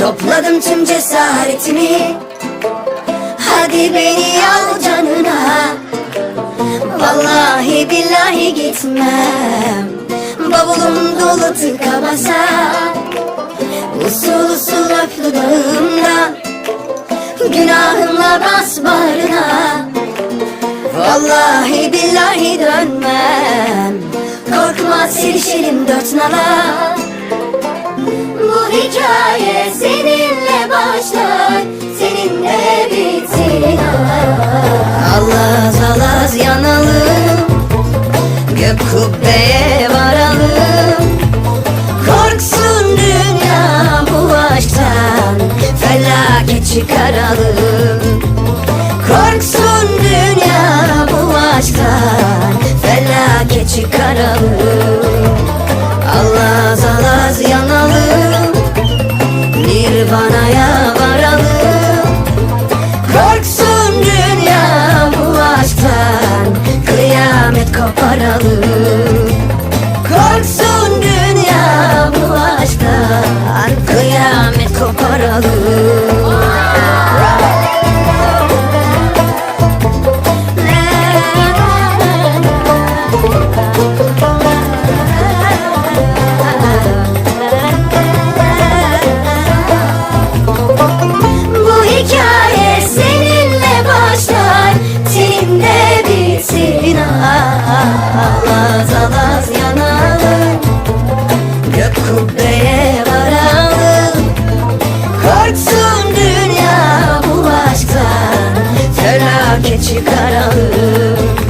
Topladım tüm cesaretimi. Hadi beni al canına. Vallahi billahi gitmem. Bavulum dolu tıka basa Usul usul öp dudağımda Günahımla bas bağrına. Vallahi billahi dönmem. Korkma silişelim dört nala hikaye seninle başlar Seninle bitsin. Allah zalaz yanalım Gök kubbeye varalım. Korksun dünya bu aşktan Felaket çıkaralım. Korksun dünya bu aşktan Felaket çıkaralım. yaralı. geçi karanlık